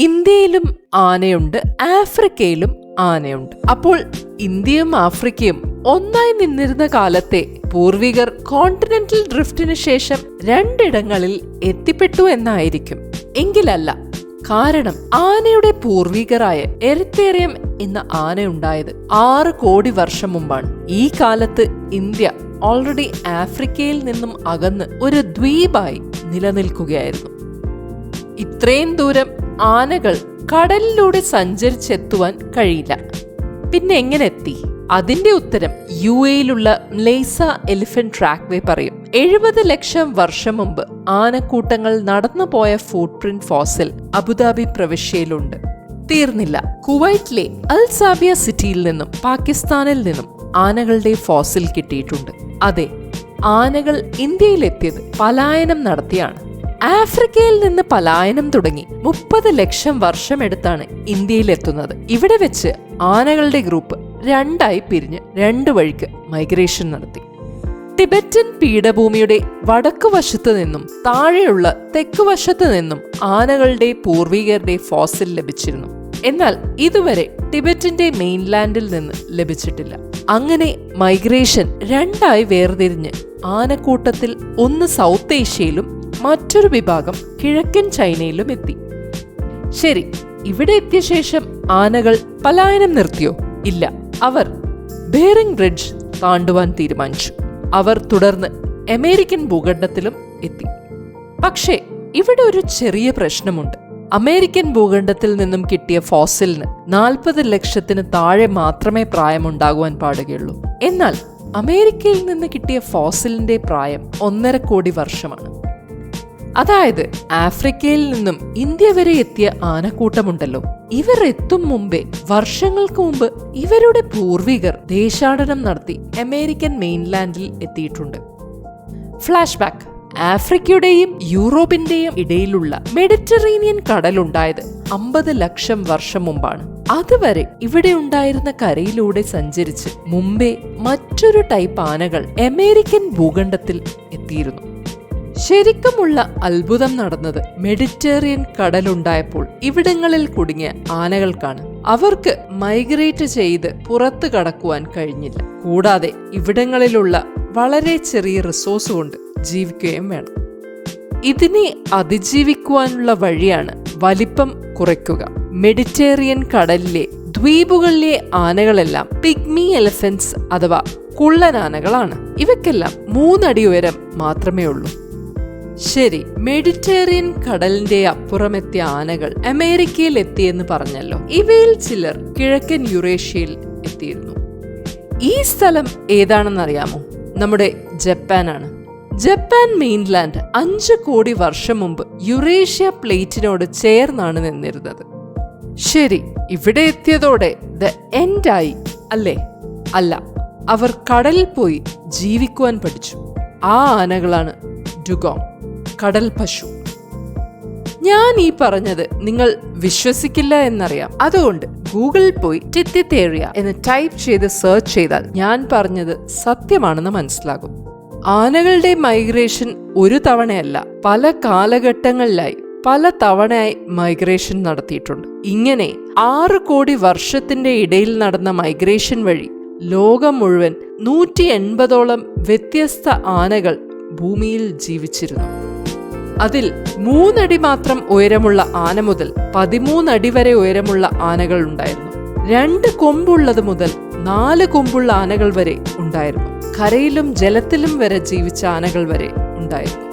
ഇന്ത്യയിലും ആനയുണ്ട് ആഫ്രിക്കയിലും ആനയുണ്ട്. അപ്പോൾ ഇന്ത്യയും ആഫ്രിക്കയും ഒന്നായി നിന്നിരുന്ന കാലത്തെ പൂർവികർ കോണ്ടിനെന്റൽ ഡ്രിഫ്റ്റിന് ശേഷം രണ്ടിടങ്ങളിൽ എത്തിപ്പെട്ടു എന്നായിരിക്കും. എങ്കിലല്ല കാരണം ആനയുടെ പൂർവികരായ എരിത്തേറിയം എന്ന ആനയുണ്ടായത് ആറ് കോടി വർഷം മുമ്പാണ്. ഈ കാലത്ത് ഇന്ത്യ ഓൾറെഡി ആഫ്രിക്കയിൽ നിന്നും അകന്ന് ഒരു ദ്വീപായി നിലനിൽക്കുകയായിരുന്നു. ഇത്രയും ദൂരം ആനകൾ കടലിലൂടെ സഞ്ചരിച്ചെത്തുവാൻ കഴിയില്ല. പിന്നെ എങ്ങനെ എത്തി? അതിന്റെ ഉത്തരം യു എയിലുള്ള മ്ലേസ എലിഫന്റ് ട്രാക്വേ പറയും. എഴുപത് ലക്ഷം വർഷം മുമ്പ് ആനക്കൂട്ടങ്ങൾ നടന്നു പോയ ഫുട് പ്രിന്റ് ഫോസിൽ അബുദാബി പ്രവിശ്യയിലുണ്ട്. തീർന്നില്ല. കുവൈറ്റിലെ അൽ സാബിയ സിറ്റിയിൽ നിന്നും പാകിസ്ഥാനിൽ നിന്നും ആനകളുടെ ഫോസിൽ കിട്ടിയിട്ടുണ്ട്. അതെ ആനകൾ ഇന്ത്യയിലെത്തിയത് പലായനം നടത്തിയാണ്. ആഫ്രിക്കയിൽ നിന്ന് പലായനം തുടങ്ങി മുപ്പത് ലക്ഷം വർഷമെടുത്താണ് ഇന്ത്യയിലെത്തുന്നത്. ഇവിടെ വെച്ച് ആനകളുടെ ഗ്രൂപ്പ് രണ്ടായി പിരിഞ്ഞ് രണ്ട് വഴിക്ക് മൈഗ്രേഷൻ നടത്തി. ടിബറ്റൻ പീഠഭൂമിയുടെ വടക്കു വശത്ത് നിന്നും താഴെയുള്ള തെക്ക് വശത്ത് നിന്നും ആനകളുടെ പൂർവികരുടെ ഫോസിൽ ലഭിച്ചിരുന്നു. എന്നാൽ ഇതുവരെ ടിബറ്റിന്റെ മെയിൻലാൻഡിൽ നിന്ന് ലഭിച്ചിട്ടില്ല. അങ്ങനെ മൈഗ്രേഷൻ രണ്ടായി വേർതിരിഞ്ഞ് ആനക്കൂട്ടത്തിൽ ഒന്ന് സൗത്ത് ഏഷ്യയിലും മറ്റൊരു വിഭാഗം കിഴക്കൻ ചൈനയിലും എത്തി. ശരി ഇവിടെ എത്തിയ ശേഷം ആനകൾ പലായനം നിർത്തിയോ? ഇല്ല. അവർ ബേറിംഗ് ബ്രിഡ്ജ് താണ്ടുവാൻ തീരുമാനിച്ചു. അവർ തുടർന്ന് അമേരിക്കൻ ഭൂഖണ്ഡത്തിലും എത്തി. പക്ഷേ ഇവിടെ ഒരു ചെറിയ പ്രശ്നമുണ്ട്. അമേരിക്കൻ ഭൂഖണ്ഡത്തിൽ നിന്നും കിട്ടിയ ഫോസിലിന് നാൽപ്പത് ലക്ഷത്തിന് താഴെ മാത്രമേ പ്രായമുണ്ടാകുവാൻ പാടുകയുള്ളൂ. എന്നാൽ അമേരിക്കയിൽ നിന്ന് കിട്ടിയ ഫോസിലിന്റെ പ്രായം ഒന്നര കോടി വർഷമാണ്. അതായത് ആഫ്രിക്കയിൽ നിന്നും ഇന്ത്യ വരെ എത്തിയ ആനക്കൂട്ടമുണ്ടല്ലോ. ഇവർ എത്തും മുമ്പേ വർഷങ്ങൾക്ക് മുമ്പ് ഇവരുടെ പൂർവികർ ദേശാടനം നടത്തി അമേരിക്കൻ മെയിൻലാൻഡിൽ എത്തിയിട്ടുണ്ട്. ഫ്ലാഷ് ബാക്ക് ആഫ്രിക്കയുടെയും യൂറോപ്പിന്റെയും ഇടയിലുള്ള മെഡിറ്ററേനിയൻ കടലുണ്ടായത് അമ്പത് ലക്ഷം വർഷം മുമ്പാണ്. അതുവരെ ഇവിടെ ഉണ്ടായിരുന്ന കരയിലൂടെ സഞ്ചരിച്ച് മുമ്പേ മറ്റൊരു ടൈപ്പ് ആനകൾ അമേരിക്കൻ ഭൂഖണ്ഡത്തിൽ എത്തിയിരുന്നു. ശരിക്കുമുള്ള അത്ഭുതം നടന്നത് മെഡിറ്ററേനിയൻ കടലുണ്ടായപ്പോൾ ഇവിടങ്ങളിൽ കുടുങ്ങിയ ആനകൾക്കാണ്. അവർക്ക് മൈഗ്രേറ്റ് ചെയ്ത് പുറത്തു കടക്കുവാൻ കഴിഞ്ഞില്ല. കൂടാതെ ഇവിടങ്ങളിലുള്ള വളരെ ചെറിയ റിസോഴ്സ് കൊണ്ട് ജീവിക്കുകയും വേണം. ഇതിനെ അതിജീവിക്കുവാനുള്ള വഴിയാണ് വലിപ്പം കുറയ്ക്കുക. മെഡിറ്ററേനിയൻ കടലിലെ ദ്വീപുകളിലെ ആനകളെല്ലാം പിഗ്മി എലഫൻസ് അഥവാ കുള്ളനാനകളാണ് ഇവയ്ക്കെല്ലാം മൂന്നടി ഉയരം മാത്രമേ ഉള്ളൂ ശരി മെഡിറ്ററേനിയൻ കടലിന്റെ അപ്പുറമെത്തിയ ആനകൾ അമേരിക്കയിൽ എത്തിയെന്ന് പറഞ്ഞല്ലോ. ഇവയിൽ ചിലർ കിഴക്കൻ യുറേഷ്യയിൽ എത്തിയിരുന്നു. ഈ സ്ഥലം ഏതാണെന്നറിയാമോ? നമ്മുടെ ജപ്പാനാണ്. ജപ്പാൻ മെയിൻലാൻഡ് അഞ്ച് കോടി വർഷം മുമ്പ് യുറേഷ്യ പ്ലേറ്റിനോട് ചേർന്നാണ് നിന്നിരുന്നത്. ശരി ഇവിടെ എത്തിയതോടെ ദ എൻഡ് ആയി അല്ലേ? അല്ല അവർ കടലിൽ പോയി ജീവിക്കുവാൻ പഠിച്ചു. ആ ആനകളാണ് ഡുഗോങ്. കടൽ പശു. ഞാൻ ഈ പറഞ്ഞത് നിങ്ങൾ വിശ്വസിക്കില്ല എന്നറിയാം. അതുകൊണ്ട് ഗൂഗിളിൽ പോയി ടിത്തിത്തേറിയ എന്ന് ടൈപ്പ് ചെയ്ത് സെർച്ച് ചെയ്താൽ ഞാൻ പറഞ്ഞത് സത്യമാണെന്ന് മനസ്സിലാകും. ആനകളുടെ മൈഗ്രേഷൻ ഒരു തവണയല്ല പല കാലഘട്ടങ്ങളിലായി പല തവണയായി മൈഗ്രേഷൻ നടത്തിയിട്ടുണ്ട്. ഇങ്ങനെ ആറ് കോടി വർഷത്തിന്റെ ഇടയിൽ നടന്ന മൈഗ്രേഷൻ വഴി ലോകം മുഴുവൻ നൂറ്റി എൺപതോളം വ്യത്യസ്ത ആനകൾ ഭൂമിയിൽ ജീവിച്ചിരുന്നു. അതിൽ മൂന്നടി മാത്രം ഉയരമുള്ള ആന മുതൽ പതിമൂന്നടി വരെ ഉയരമുള്ള ആനകൾ ഉണ്ടായിരുന്നു. രണ്ട് കൊമ്പുള്ളത് മുതൽ നാല് കൊമ്പുള്ള ആനകൾ വരെ ഉണ്ടായിരുന്നു. കരയിലും ജലത്തിലും വരെ ജീവിച്ച ആനകൾ വരെ ഉണ്ടായിരുന്നു.